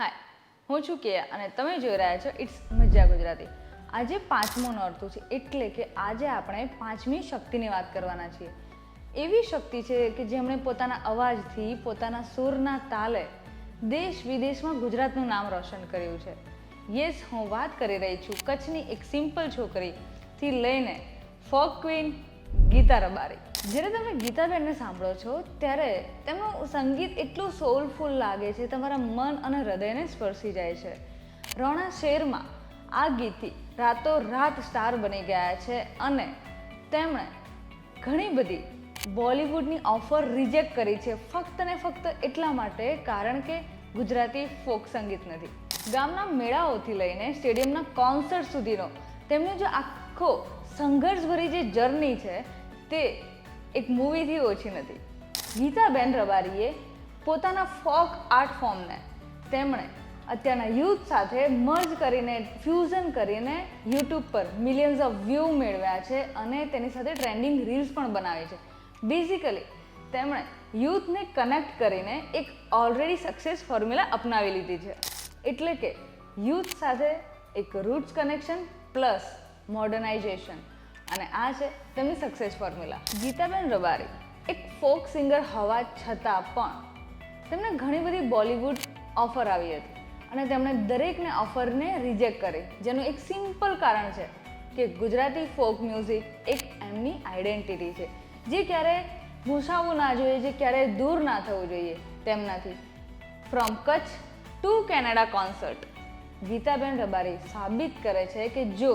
હાય, હું છું કે અને તમે જોઈ રહ્યા છો ઇટ્સ મજા ગુજરાતી. આજે પાંચમો નોરતું છે, એટલે કે આજે આપણે પાંચમી શક્તિની વાત કરવાના છીએ. એવી શક્તિ છે કે જેમણે પોતાના અવાજથી પોતાના સુરના તાલે દેશ વિદેશમાં ગુજરાતનું નામ રોશન કર્યું છે. યસ હું વાત કરી રહી છું કચ્છની એક સિમ્પલ છોકરીથી લઈને ફોક ક્વીન ગીતા રબારી. જ્યારે તમે ગીતાબેનને સાંભળો છો, ત્યારે તેમનું સંગીત એટલું સોલફુલ લાગે છે, તમારા મન અને હૃદયને સ્પર્શી જાય છે. રોણા શેરમાં આ ગીતથી રાતોરાત સ્ટાર બની ગયા છે અને તેમણે ઘણી બધી બોલિવૂડની ઓફર રિજેક્ટ કરી છે, ફક્ત ને ફક્ત એટલા માટે કારણ કે ગુજરાતી ફોક સંગીત નથી. ગામના મેળાઓથી લઈને સ્ટેડિયમના કોન્સર્ટ સુધીનો તેમનો જે આખો સંઘર્ષભરી જે જર્ની છે, તે એક મૂવીથી ઓછી નથી. ગીતાબેન રબારીએ પોતાના ફોક આર્ટ ફોર્મને તેમણે અત્યારના યુથ સાથે મર્જ કરીને, ફ્યુઝન કરીને યુટ્યુબ પર મિલિયન્સ ઓફ વ્યૂ મેળવ્યા છે અને તેની સાથે ટ્રેન્ડિંગ રીલ્સ પણ બનાવી છે. બેઝિકલી તેમણે યુથને કનેક્ટ કરીને એક ઓલરેડી સક્સેસ ફોર્મ્યુલા અપનાવી લીધી છે. એટલે કે યુથ સાથે એક રૂટ્સ કનેક્શન પ્લસ મોડર્નાઇઝેશન. અને આ છે તેમની સક્સેસ ફોર્મ્યુલા ગીતાબેન રબારી, એક ફોક સિંગર હોવા છતાં પણ તેમને ઘણી બધી બોલિવૂડ ઓફર આવી હતી અને તેમણે દરેકને ઓફરને રિજેક્ટ કરી. જેનું એક સિમ્પલ કારણ છે કે ગુજરાતી ફોક મ્યુઝિક એક એમની આઈડેન્ટિટી છે. જે ક્યારે ભૂસાવવું ના જોઈએ, જે ક્યારેય દૂર ના થવું જોઈએ તેમનાથી from Kutch to Canada concert Geetaben Rabari સાબિત કરે છે કે જો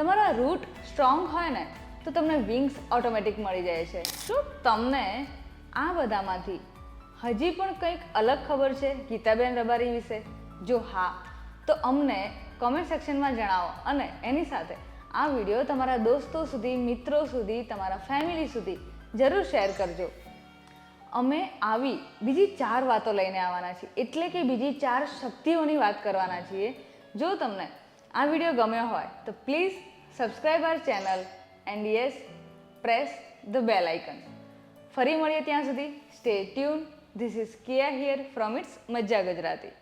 તમારા રૂટ સ્ટ્રોંગ હોય ને, તો તમને વિંગ્સ ઓટોમેટિક મળી જાય છે. શું? તમને આ બધામાંથી હજી પણ કંઈક અલગ ખબર છે ગીતાબેન રબારી વિશે? જો હા, તો અમને કોમેન્ટ સેક્શનમાં જણાવો અને એની સાથે આ વીડિયો તમારા દોસ્તો સુધી, મિત્રો સુધી, તમારા ફેમિલી સુધી જરૂર શેર કરજો. અમે આવી બીજી ચાર વાતો લઈને આવવાના છીએ. એટલે કે બીજી ચાર શક્તિઓની વાત કરવાના છીએ. જો તમને આ વીડિયો ગમ્યો હોય, તો please subscribe our channel and yes press the bell icon ફરી મળીએ ત્યાં સુધી. Stay tune this is Kiya here from it's Majja Gujarati